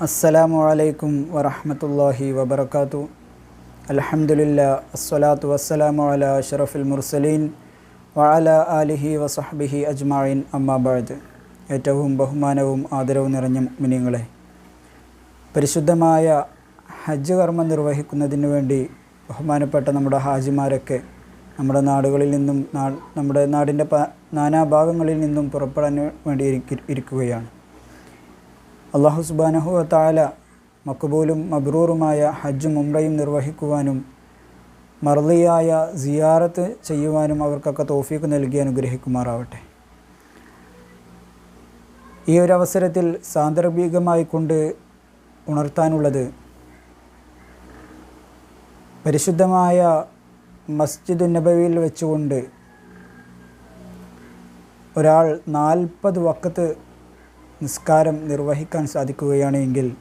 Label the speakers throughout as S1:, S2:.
S1: അസ്സലാമു അലൈക്കും വറഹമത്തല്ലാഹി വബർക്കാത്തു അൽഹംദുലില്ല അസ്സലാത്തു വസ്സലാമു അല അഷറഫുൽ മുർസലീൻ വഅല ആലിഹി വസഹ്ബിഹി അജ്മായിൻ അമ്മാബാദ് ഏറ്റവും ബഹുമാനവും ആദരവും നിറഞ്ഞ മിനിങ്ങളെ പരിശുദ്ധമായ ഹജ്ജ് കർമ്മം നിർവഹിക്കുന്നതിന് വേണ്ടി ബഹുമാനപ്പെട്ട നമ്മുടെ ഹാജിമാരൊക്കെ നമ്മുടെ നാടുകളിൽ നിന്നും നമ്മുടെ നാടിന്റെ നാനാഭാഗങ്ങളിൽ നിന്നും പുറപ്പെടാൻ വേണ്ടി ഇരിക്ക- ഇരിക്കുകയാണ്. അള്ളാഹു സുബാനഹു താല മക്കബൂലും മബ്രൂറുമായ ഹജ്ജും ഉംറയും നിർവഹിക്കുവാനും മർലിയായ സിയാറത്ത് ചെയ്യുവാനും അവർക്കൊക്കെ തോഫീക്ക് നൽകി അനുഗ്രഹിക്കുമാറാവട്ടെ. ഈ ഒരു അവസരത്തിൽ സാന്ദർഭികമായി കൊണ്ട് ഉണർത്താനുള്ളത് പരിശുദ്ധമായ മസ്ജിദ് നബവിയിൽ വെച്ചുകൊണ്ട് ഒരാൾ നാൽപ്പത് വക്കത്ത് നിസ്കാരം നിർവഹിക്കാൻ സാധിക്കുകയാണെങ്കിൽ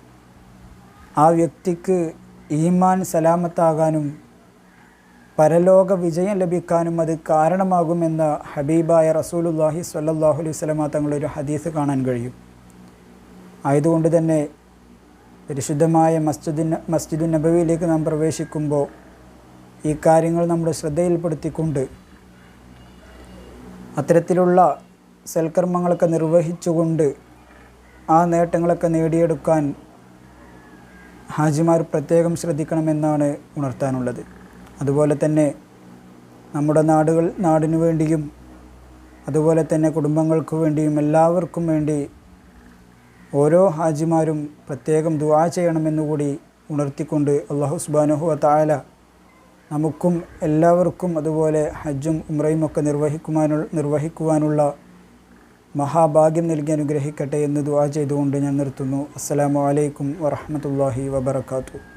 S1: ആ വ്യക്തിക്ക് ഈമാൻ സലാമത്താകാനും പരലോക വിജയം ലഭിക്കാനും അത് കാരണമാകുമെന്ന ഹബീബായ റസൂലുല്ലാഹി സ്വല്ലല്ലാഹു അലൈഹി സ്വലമ തങ്ങളൊരു ഹദീസ് കാണാൻ കഴിയും. ആയതുകൊണ്ട് തന്നെ പരിശുദ്ധമായ മസ്ജിദ് മസ്ജിദുൻ നബവിയിലേക്ക് നാം പ്രവേശിക്കുമ്പോൾ ഈ കാര്യങ്ങൾ നമ്മുടെ ശ്രദ്ധയിൽപ്പെടുത്തിക്കൊണ്ട് അത്തരത്തിലുള്ള സൽക്കർമ്മങ്ങളൊക്കെ നിർവഹിച്ചുകൊണ്ട് ആ നേട്ടങ്ങളൊക്കെ നേടിയെടുക്കാൻ ഹാജിമാർ പ്രത്യേകം ശ്രദ്ധിക്കണമെന്നാണ് ഉണർത്താനുള്ളത്. അതുപോലെ തന്നെ നമ്മുടെ നാടുകൾ നാടിനു വേണ്ടിയും അതുപോലെ തന്നെ കുടുംബങ്ങൾക്ക് വേണ്ടിയും എല്ലാവർക്കും വേണ്ടി ഓരോ ഹാജിമാരും പ്രത്യേകം ദുവാ ചെയ്യണമെന്നുകൂടി ഉണർത്തിക്കൊണ്ട് അള്ളാഹു സുബാനുഹു താല നമുക്കും എല്ലാവർക്കും അതുപോലെ ഹജ്ജും ഉംറയും ഒക്കെ നിർവഹിക്കുവാനുള്ള നിർവഹിക്കുവാനുള്ള മഹാഭാഗ്യം നൽകി അനുഗ്രഹിക്കട്ടെ എന്ന് ദുവാ ചെയ്തുകൊണ്ട് ഞാൻ നിർത്തുന്നു. അസ്സലാമു അലൈക്കും വറഹ്മത്തുള്ളാഹി വബറകാതുഹു.